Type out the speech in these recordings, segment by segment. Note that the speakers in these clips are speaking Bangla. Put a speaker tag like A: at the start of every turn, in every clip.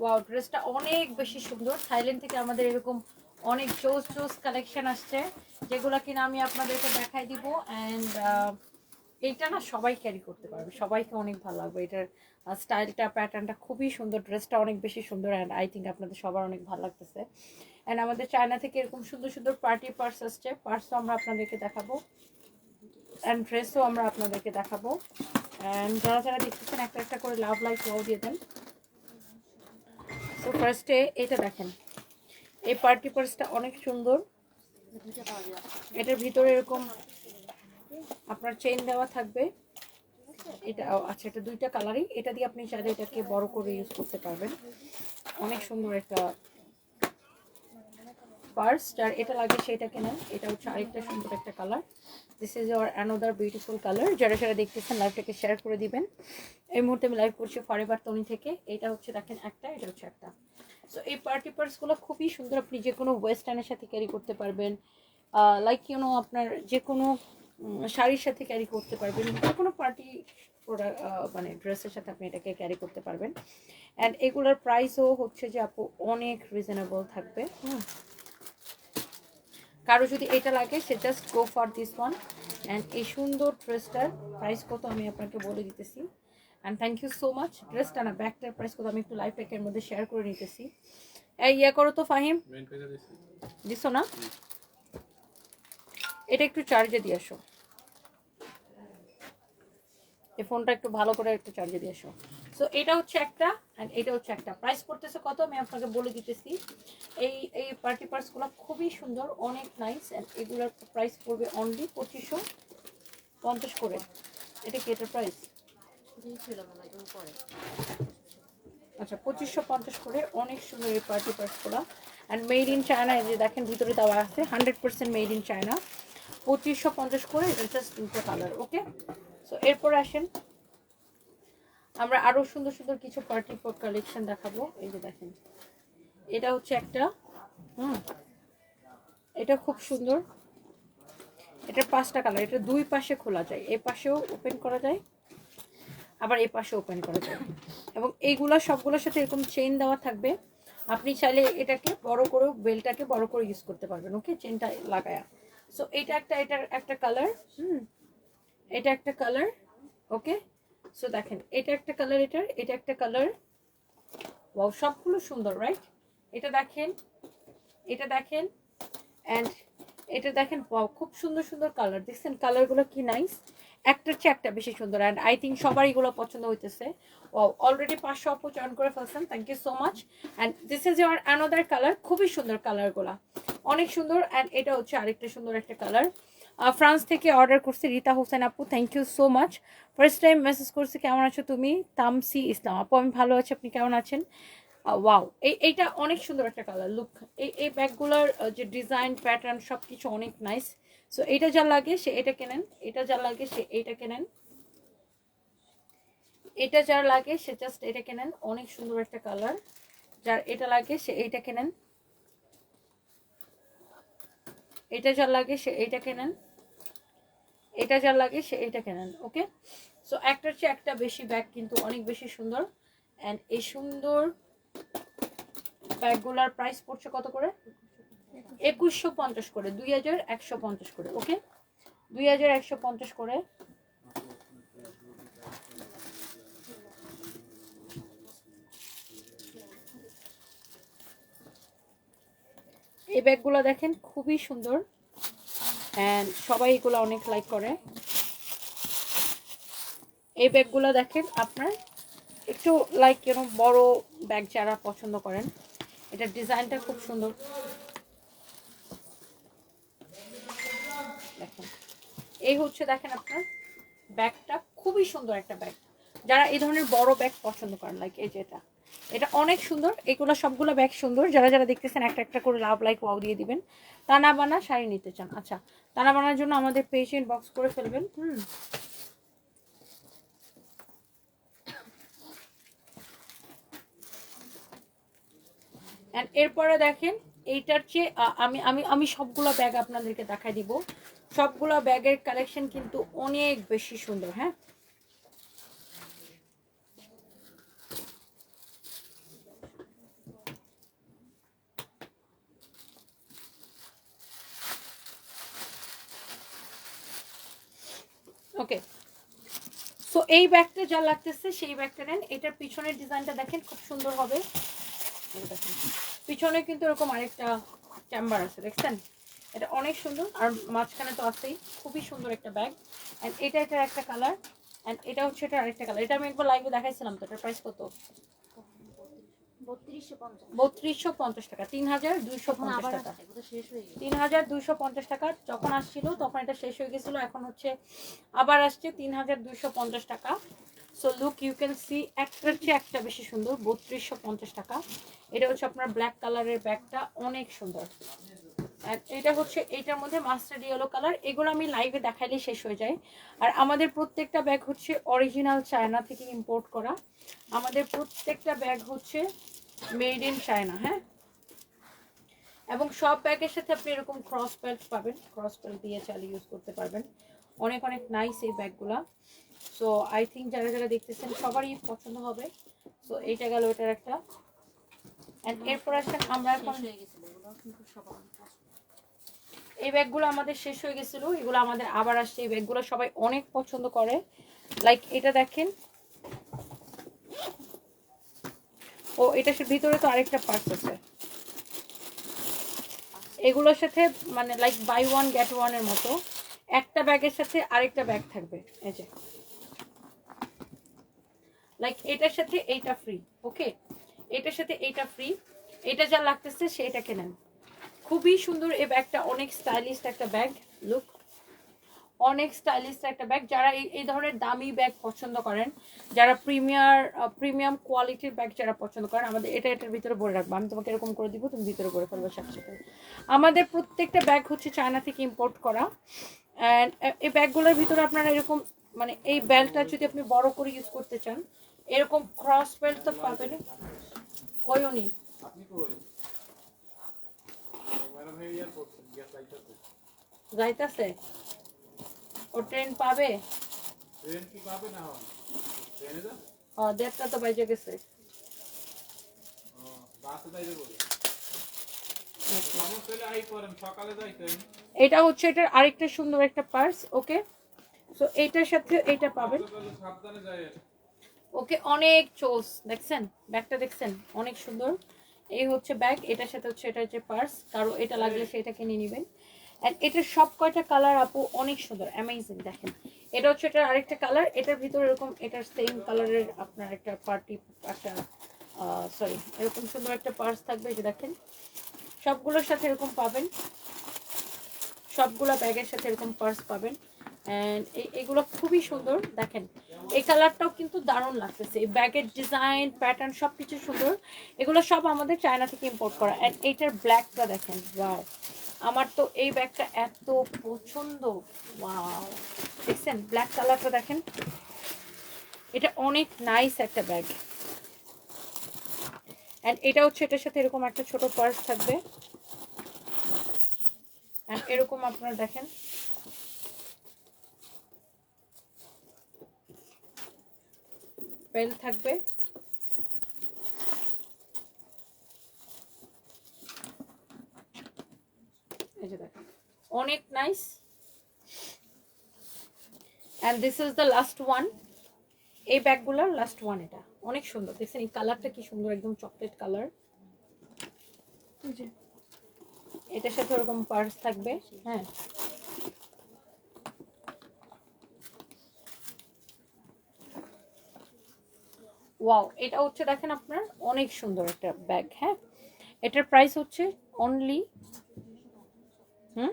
A: ওয়াও ড্রেসটা অনেক বেশি সুন্দর। থাইল্যান্ড থেকে আমাদের এরকম অনেক জোস জোস কালেকশন আসছে, যেগুলো কিনা আমি আপনাদেরকে দেখাই দিব। অ্যান্ড এইটা না সবাই ক্যারি করতে পারবে। সবাইকে অনেক ভালো লাগবে। এটার স্টাইলটা প্যাটার্নটা খুবই সুন্দর। ড্রেসটা অনেক বেশি সুন্দর অ্যান্ড আই থিঙ্ক আপনাদের সবার অনেক ভালো লাগতেছে। অ্যান্ড আমাদের চায়না থেকে এরকম সুন্দর সুন্দর পার্টি পার্স আসছে। পার্সও আমরা আপনাদেরকে দেখাবো। অ্যান্ড ড্রেসও আমরা আপনাদেরকে দেখাবো। অ্যান্ড যারা যারা দেখতেছেন, একটা একটা করে লাভ লাইক ওয়াও দিয়ে দেন। তো ফার্স্টে এটা দেখেন। এই পার্টি পার্সটা অনেক সুন্দর। এটার ভিতরে এরকম আপনার চেইন দেওয়া থাকবে। এটা আচ্ছা এটা দুইটা কালারই এটা দিয়ে আপনি চাইলে এটাকে বড় করে ইউজ করতে পারবেন। অনেক সুন্দর একটা পার্স যার এটা লাগে সেটা কেনেন এটা হচ্ছে আরেকটা সুন্দর একটা colour this is our another beautiful colour যারা যারা দেখতেছেন লাইভটাকে শেয়ার করে দিবেন। এই মুহূর্তে আমি লাইভ করছি ফরেভার তনি থেকে। এটা হচ্ছে দেখেন একটা, এটা হচ্ছে একটা। সো এই পার্টি পার্সগুলো খুবই সুন্দর। আপনি যে কোনো ওয়েস্টার্নের সাথে ক্যারি করতে পারবেন। লাইক ইউনো আপনার যে কোনো শাড়ির সাথে ক্যারি করতে পারবেন। যে কোনো পার্টি প্রোডাক্ট মানে ড্রেসের সাথে আপনি এটাকে ক্যারি করতে পারবেন। অ্যান্ড এগুলোর প্রাইসও হচ্ছে যে আপু অনেক রিজনেবল থাকবে। হুম। কারও যদি এটা লাগে সে just go for this one and এই সুন্দর ড্রেসটার প্রাইস কত আমি আপনাকে বলে দিতেছি। And thank you so much ড্রেসটা না ব্যাগটার প্রাইস কত আমি একটু লাইভ প্যাকের মধ্যে শেয়ার করে নিতেছি। এই ইয়া করো তো ফাহিম। দিছো না? এটা একটু চার্জে দিয়ে আসো। এই ফোনটা একটু ভালো করে একটু চার্জে দিয়ে আসো সো এটা হচ্ছে একটা অ্যান্ড এটা হচ্ছে একটা। প্রাইস পড়তেছে কত? আমি আপনাকে বলে দিতেছি। এই এই পার্টি পার্সগুলো খুবই সুন্দর, অনেক নাইস অ্যান্ড এগুলোর প্রাইস পড়বে অনলি পঁচিশশো পঞ্চাশ করে। এটা কি এটার প্রাইস আচ্ছা পঁচিশশো পঞ্চাশ করে অনেক সুন্দর এই পার্টি পার্সগুলো অ্যান্ড মেড ইন চায়না যে দেখেন, ভিতরে দেওয়া আছে hundred percent made in China পঁচিশশো পঞ্চাশ করে, এটা জাস্ট দুটো কালার ওকে সো এরপর আসেন। আমরা আরও সুন্দর সুন্দর কিছু পার্টি কালেকশন দেখাবো। এই যে দেখেন। এটা হচ্ছে একটা, হুম, এটা খুব সুন্দর। এটার পাঁচটা কালার এটা দুই পাশে খোলা যায়। এই পাশেও ওপেন করা যায়, আবার এই পাশে ওপেন করা যায়। এবং এইগুলা সবগুলোর সাথে এরকম চেইন দেওয়া থাকবে। আপনি চাইলে এটাকে বড় করে বেলটাকে বড় করে ইউজ করতে পারবেন। ওকে চেনটা লাগায়া। সো এটা একটা, এটার একটা কালার হুম এটা একটা কালার ওকে সো দেখেন, এটা একটা কালার এটার, এটা একটা কালার ওয়াও সবগুলো সুন্দর রাইট এটা দেখেন এটা দেখেন অ্যান্ড এটা দেখেন ওয়াও খুব সুন্দর সুন্দর কালার দেখছেন কালারগুলো কি নাইস একটার চেয়ে একটা বেশি সুন্দর অ্যান্ড আই থিঙ্ক সবার এগুলো পছন্দ হইতেছে। ও অলরেডি পাঁচশো অপো চয়ন করে ফেলছেন thank you so much and this is here another colour খুবই সুন্দর কালারগুলো অনেক সুন্দর অ্যান্ড এটা হচ্ছে আরেকটা সুন্দর একটা কালার ফ্রান্স থেকে অর্ডার করছি রীতা হোসেন আপু thank you so much first time message করছি, কেমন আছো তুমি? তামসি ইসলাম আপু, আমি ভালো আছি, আপনি কেমন আছেন? ওয়াও এই, এইটা অনেক সুন্দর একটা কালার লুক এই এই ব্যাগগুলোর যে ডিজাইন প্যাটার্ন সব কিছু অনেক নাইস সো এটা যা লাগে, সে এটা কেনেন। এটা যা লাগে, সে এইটা কেনেন। এটা যার লাগে, সে জাস্ট এটা কেনেন। অনেক সুন্দর একটা কালার যার এটা লাগে, সে এইটা কেনেন। এটা যার লাগে, সে এইটা কেনেন। এটা যার লাগে সে, এটা কেনেন ওকে সো একটার চেয়ে একটা বেশি ব্যাগ কিন্তু অনেক বেশি সুন্দর। অ্যান্ড এই সুন্দর ব্যাগগুলার প্রাইস পড়ছে কত করে? একুশশো পঞ্চাশ করে, দুই হাজার একশো পঞ্চাশ করে ওকে দুই হাজার একশো পঞ্চাশ করে। এই ব্যাগগুলো দেখেন, খুবই সুন্দর। অ্যান্ড সবাই এগুলো অনেক লাইক করে। এই ব্যাগগুলো দেখেন আপনার, একটু লাইক কেন বড় ব্যাগ যারা পছন্দ করেন, এটার ডিজাইনটা খুব সুন্দর। দেখেন, এই হচ্ছে দেখেন আপনার ব্যাগটা, খুবই সুন্দর একটা ব্যাগ। যারা এই ধরনের বড় ব্যাগ পছন্দ করেন লাইক এই যে এটা অনেক সুন্দর। এগুলো সবগুলো ব্যাগ সুন্দর। যারা যারা দেখতেছেন একটা একটা করে লাভ লাইক ওয়াও দিয়ে দিবেন। তানা বানা শাড়ি নিতে চান। আচ্ছা তানা বানার জন্য আমাদের পেজ বক্স করে ফেলবেন। হুম। অ্যান্ড এরপরে দেখেন, এইটার চেয়ে আমি আমি আমি সবগুলো ব্যাগ আপনাদেরকে দেখাই দিব। সবগুলো ব্যাগের কালেকশন কিন্তু অনেক বেশি সুন্দর হ্যাঁ? ওকে সো এই ব্যাগটা যা লাগতেছে, সেই ব্যাগটা নেন। এটার পিছনের ডিজাইনটা দেখেন, খুব সুন্দর হবে। পিছনে কিন্তু এরকম আরেকটা চ্যাম্বার আছে, দেখছেন? এটা অনেক সুন্দর, আর মাঝখানে তো আছেই। খুবই সুন্দর একটা ব্যাগ। অ্যান্ড এটা এটার একটা কালার অ্যান্ড এটা হচ্ছে এটা আরেকটা কালার এটা আমি একবার লাইভে দেখাইছিলাম তো, এটার প্রাইস কত?
B: বত্রিশশো পঞ্চাশ।
A: টাকা তিন হাজার দুইশো পঞ্চাশ টাকা। তিন হাজার দুইশো পঞ্চাশ টাকা যখন আসছিল তখন এটা শেষ হয়ে গেছিল এখন হচ্ছে আবার আসছে তিন হাজার দুইশো পঞ্চাশ টাকা। So look you can see একটার চেয়ে একটা বেশি সুন্দর বত্রিশশো পঞ্চাশ টাকা। এটা হচ্ছে আপনার ব্ল্যাক কালারের ব্যাগটা অনেক সুন্দর। এটা হচ্ছে এটার মধ্যে মাস্টার্ড ইয়েলো কালার এগুলো আমি লাইভে দেখাইলে শেষ হয়ে যায়। আর আমাদের প্রত্যেকটা ব্যাগ হচ্ছে অরিজিনাল চায়না থেকে ইম্পোর্ট করা। আমাদের প্রত্যেকটা ব্যাগ হচ্ছে মেড ইন চায়না হ্যাঁ? এবং সব ব্যাগের সাথে আপনি এরকম ক্রস বেল্ট পাবেন ক্রস বেল্ট দিয়ে চালিয়ে ইউজ করতে পারবেন। অনেক অনেক নাইস এই ব্যাগগুলা। সো আই থিঙ্ক যারা যারা দেখতেছেন সবারই পছন্দ হবে। সো এইটা গেল এটার একটা। অ্যান্ড এরপর আসেন আমরা এখন এই ব্যাগগুলো আমাদের শেষ হয়ে গেছিল এগুলো আমাদের আবার আসছে। এই ব্যাগগুলো সবাই অনেক পছন্দ করে। লাইক এটা দেখেন ও এটার ভিতরে তো আরেকটা পার্স আছে। এগুলোর সাথে মানে লাইক বাই ওয়ান গেট ওয়ানের মতো। একটা ব্যাগের সাথে আরেকটা ব্যাগ থাকবে। এই যে। লাইক এটার সাথে এইটা ফ্রি ওকে এটার সাথে এইটা ফ্রি এটা যা লাগতেছে সেটাকে নেন। খুবই সুন্দর এই ব্যাগটা অনেক স্টাইলিশ একটা ব্যাগ লুক অনেক স্টাইলিশ একটা ব্যাগ যারা এই ধরনের দামি ব্যাগ পছন্দ করেন যারা প্রিমিয়ার প্রিমিয়াম কোয়ালিটির ব্যাগ যারা পছন্দ করেন আমাদের এটা এটার ভিতরে ভরে রাখব। আমি তোমাকে এরকম করে দিব তুমি ভিতরে ভরে ফেলব সাথে সাথে আমাদের প্রত্যেকটা ব্যাগ হচ্ছে চায়না থেকে ইম্পোর্ট করা। অ্যান্ড এই ব্যাগগুলোর ভিতরে আপনারা এরকম মানে এই বেল্টটা যদি আপনি বড় করে ইউজ করতে চান এরকম ক্রস বেল্ট তো পাবেন। কই উনি
C: আপনি
A: ও ট্রেন পাবে?
C: ট্রেন কি পাবে না ট্রেনে যান
A: ও দেড়টা তো বাজে গেছে। এটা হচ্ছে এটার আরেকটা সুন্দর একটা পার্স ওকে সো এইটার সাথে এইটা পাবেন। ওকে অনেক চোস দেখছেন? ব্যাগটা দেখছেন? অনেক সুন্দর। এই হচ্ছে ব্যাগ এটার সাথে হচ্ছে এটা হচ্ছে পার্স কারও এটা লাগলে সেটাকে নিয়ে নেবেন। অ্যান্ড এটার সব কয়টা কালার আপু অনেক সুন্দর অ্যামেজিং দেখেন। এটা হচ্ছে এটার আরেকটা কালার এটার ভিতরে এরকম, এটার সেম কালারের আপনার একটা পার্টি একটা সরি এরকম সুন্দর একটা পার্স থাকবে যে দেখেন। সবগুলোর সাথে এরকম পাবেন। সবগুলো ব্যাগের সাথে এরকম পার্স পাবেন। অ্যান্ড এগুলো খুবই সুন্দর, দেখেন। এই কালারটাও কিন্তু দারুণ লাগতেছে। এই ব্যাগের ডিজাইন প্যাটার্ন সব কিছু সুন্দর। এগুলো সব আমাদের চায়না থেকে ইম্পোর্ট করা। অ্যান্ড এইটার ব্ল্যাকটা দেখেন ওয়াও আমার তো এই ব্যাগটা এত পছন্দ। দেখছেন ব্ল্যাক কালারটা দেখেন। এটা অনেক নাইস একটা ব্যাগ অ্যান্ড এটা হচ্ছে, এটার সাথে এরকম একটা ছোট পার্স থাকবে। অ্যান্ড এরকম আপনারা দেখেন। পেন থাকবে। অনেক nice and this is the last one এই ব্যাগগুলোর লাস্ট ওয়ান এটা। অনেক সুন্দর। দেখছেন এই কালারটা কি সুন্দর, একদম চকলেট কালার এটার সাথে ওরকম পার্স থাকবে। হ্যাঁ। ওয়াও এটা হচ্ছে দেখেন আপনার অনেক সুন্দর একটা ব্যাগ হ্যাঁ। এটার প্রাইস হচ্ছে অনলি হুম?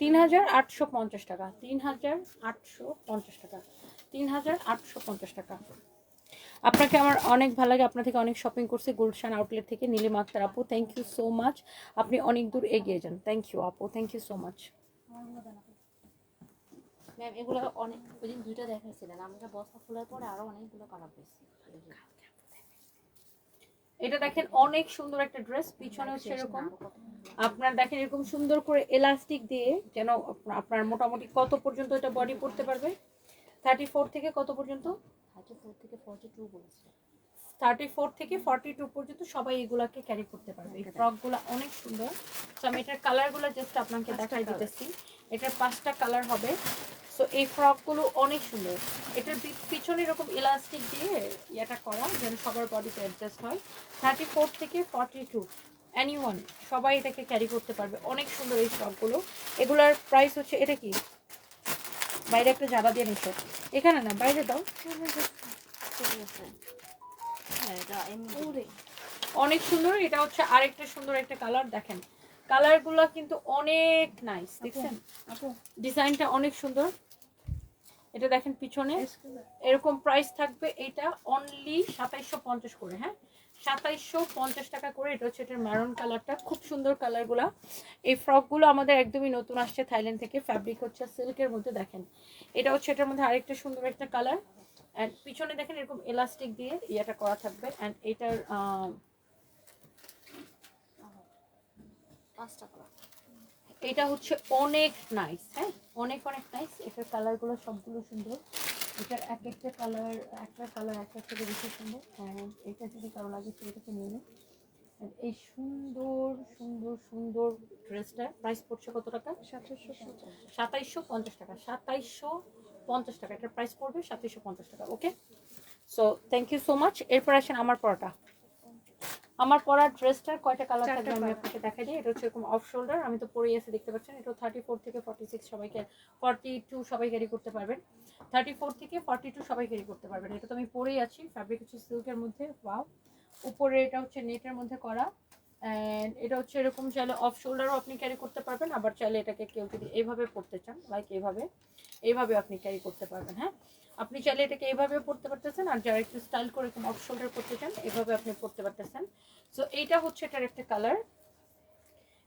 A: তিন হাজার আটশো পঞ্চাশ টাকা। তিন হাজার আটশো পঞ্চাশ টাকা। তিন হাজার আটশো পঞ্চাশ টাকা। আপনাকে আমার অনেক ভালো লাগে। আপনার থেকে অনেক শপিং করছি। গুলশান আউটলেট থেকে নীলিমা আক্তার আপু থ্যাংক ইউ সো মাচ আপনি অনেক দূর এগিয়ে যান। থ্যাংক ইউ আপু। Thank you so much
B: ma'am এগুলো অনেক ওই দিন দুইটা দেখাইছিলেন। আমরা বস্তা খোলার পরে আরও অনেকগুলো কালার পেয়েছি।
A: এটা দেখেন অনেক সুন্দর একটা ড্রেস পিছনে হচ্ছে এরকম আপনার দেখেন এরকম সুন্দর করে এলাস্টিক দিয়ে যেন আপনার মোটামুটি কত পর্যন্ত এটা বডি পড়তে পারবে? থার্টি ফোর থেকে কত পর্যন্ত?
B: থার্টি ফোর থেকে ফর্টি টু বলছে।
A: থার্টি ফোর থেকে ফর্টি টু পর্যন্ত সবাই এগুলাকে ক্যারি করতে পারবে। এই ফ্রকগুলো অনেক সুন্দর। তো আমি এটার কালারগুলো জাস্ট আপনাকে দেখাই দিতেছি। এটার পাঁচটা কালার হবে। সো এই ফ্রকগুলো অনেক সুন্দর। এটার পিছনে এরকম ইলাস্টিক দিয়ে ইয়েটা করা যেন সবার বডিতে অ্যাডজাস্ট হয়। থার্টি ফোর থেকে ফর্টি টু অ্যানি ওয়ান সবাই এটাকে ক্যারি করতে পারবে। অনেক সুন্দর এই ফ্রকগুলো এগুলার প্রাইস হচ্ছে এটা কি? বাইরে একটা জাবা দিয়ে নিছো। এখানে না বাইরে দাও।
B: হ্যাঁ
A: অনেক সুন্দর এটা হচ্ছে আরেকটা সুন্দর একটা কালার দেখেন। কালারগুলো কিন্তু অনেক নাইস দেখছেন? ডিজাইনটা অনেক সুন্দর। এটা দেখেন পিছনে। এরকম প্রাইস থাকবে এটা অনলি সাতাইশশো পঞ্চাশ করে হ্যাঁ? সাতাইশশো পঞ্চাশ টাকা করে এটা হচ্ছে এটার ম্যারন কালারটা খুব সুন্দর কালারগুলা এই ফ্রকগুলো আমাদের একদমই নতুন আসছে থাইল্যান্ড থেকে। ফ্যাব্রিক হচ্ছে সিল্কের মধ্যে দেখেন। এটা হচ্ছে এটার মধ্যে আরেকটা সুন্দর একটা কালার অ্যান্ড পিছনে দেখেন এরকম এলাস্টিক দিয়ে ইয়েটা করা থাকবে। অ্যান্ড এটার
B: পাঁচটা কালার
A: এটা হচ্ছে অনেক নাইস হ্যাঁ? অনেক অনেক নাইস এটার কালারগুলো সবগুলো সুন্দর। এটার এক একটা কালার একটা কালার এক একটা থেকে বেশি সুন্দর। এটা যদি কারও লাগে সেটাকে নিয়ে নিন। এই সুন্দর সুন্দর সুন্দর ড্রেসটার প্রাইস পড়ছে কত টাকা? সাতাইশশো পঞ্চাশ টাকা। সাতাইশশো পঞ্চাশ টাকা। এটার প্রাইস পড়বে সাতাইশশো পঞ্চাশ টাকা okay so thank you so much এরপর আসেন আমার পরাটা। আমার পরার ড্রেসটার কয়টা কালার থাকবে আমি আপনাকে দেখা দিই। এটা হচ্ছে এরকম অফ শোল্ডার আমি তো পরেই আছে দেখতে পাচ্ছেন? এটা থার্টি ফোর থেকে ফর্টি সিক্স সবাইকে ফর্টি টু সবাই ক্যারি করতে পারবেন। থার্টি ফোর থেকে ফর্টি টু সবাই ক্যারি করতে পারবেন। এটা তো আমি পরেই আছি ফ্যাব্রিক হচ্ছে সিল্কের মধ্যে ওয়াও উপরে এটা হচ্ছে নেটের মধ্যে করা অ্যান্ড এটা হচ্ছে এরকম চাইলে অফ শোল্ডারও আপনি ক্যারি করতে পারবেন আবার চাইলে এটাকে কেউ যদি এইভাবে পড়তে চান লাইক এইভাবে এইভাবে আপনি ক্যারি করতে পারবেন হ্যাঁ? আপনি চাইলে এটাকে এইভাবে পড়তে পারতেছেন, আর যারা একটু স্টাইল করে এরকম অফ শোল্ডার করতে চান, এভাবে আপনি পড়তে পারতেছেন। সো এইটা হচ্ছে এটার একটা কালার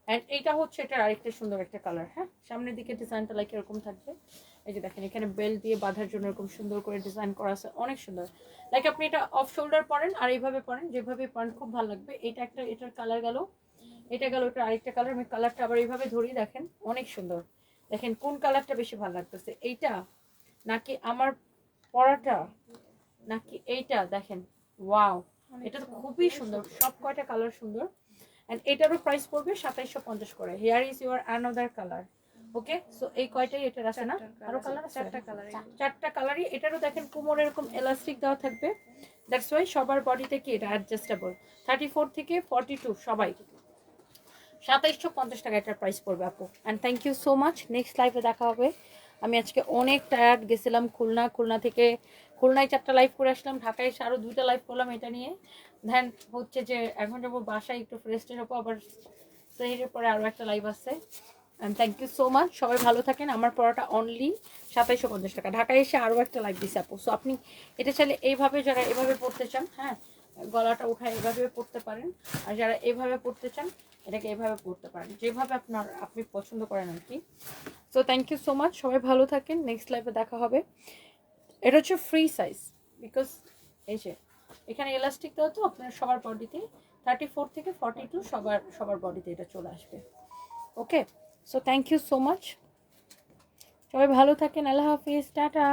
A: অ্যান্ড এইটা হচ্ছে এটার আরেকটা সুন্দর একটা কালার হ্যাঁ? সামনের দিকে ডিজাইনটা লাইক এরকম থাকবে। এই যে দেখেন, এখানে বেল দিয়ে বাঁধার জন্য এরকম সুন্দর করে ডিজাইন করা আছে, অনেক সুন্দর। লাইক আপনি এটা অফ শোল্ডার পরেন, আর এইভাবে পরেন, যেভাবে পরেন, খুব ভালো লাগবে। এটা একটা, এটার কালার গেল, এটা গেল এটা আরেকটা কালার আমি কালারটা আবার এইভাবে ধরি, দেখেন, অনেক সুন্দর। দেখেন, কোন কালারটা বেশি ভালো লাগতেছে? এইটা, নাকি আমার পরাটা? নাকি এইটা? দেখেন ওয়াও এটা তো খুবই সুন্দর সব কয়টা কালার সুন্দর? এন্ড এটারও প্রাইস পড়বে সাতাইশশো পঞ্চাশ করে। Here is your another colour okay so এই কয়টাই এটার আছে না? আরও কালার আছে। চারটা কালার চারটা কালারই এটারও দেখেন কোমর এরকম এলাস্টিক দেওয়া থাকবে। দ্যাটস ওয়াই সবার বডিতে কি এটা অ্যাডজাস্টেবল থার্টি ফোর থেকে ফর্টি টু সবাই। সাতাইশশো পঞ্চাশ টাকা এটার প্রাইস পড়বে আপু। And thank you so much next লাইভে দেখা হবে। আমি আজকে অনেক টায়ার্ড গেছিলাম খুলনা খুলনা থেকে খুলনায় চারটা লাইভ করে আসলাম, ঢাকায় এসে আরও দুইটা লাইভ করলাম এটা নিয়ে। ধ্যান হচ্ছে যে এখন যাব বাসায়, একটু ফ্রেস্টের হব, আবার সেহের পরে আরও একটা লাইভ আসছে and thank you so much সবাই ভালো থাকেন। আমার পড়াটা অনলি সাতাইশো পঞ্চাশ টাকা। ঢাকায় এসে আরও একটা লাইভ দিছে আপু। সো আপনি এটা চাইলে এইভাবে যারা এভাবে পড়তে চান হ্যাঁ গলাটা উঠায় এভাবে পড়তে পারেন। আর যারা এভাবে পড়তে চান, এটাকে এভাবে পড়তে পারেন। যেভাবে আপনার, আপনি পছন্দ করেন আর কি। So thank you so much সবাই ভালো থাকেন। নেক্সট লাইফে দেখা হবে। এটা হচ্ছে ফ্রি সাইজ বিকজ এই যে, এখানে এলাস্টিক তো, আপনার সবার বডিতে থার্টি ফোর থেকে ফর্টি টু সবার সবার বডিতে এটা চলে আসবে। Okay so thank you so much সবাই ভালো থাকেন। আল্লাহ হাফিজ। টাটা।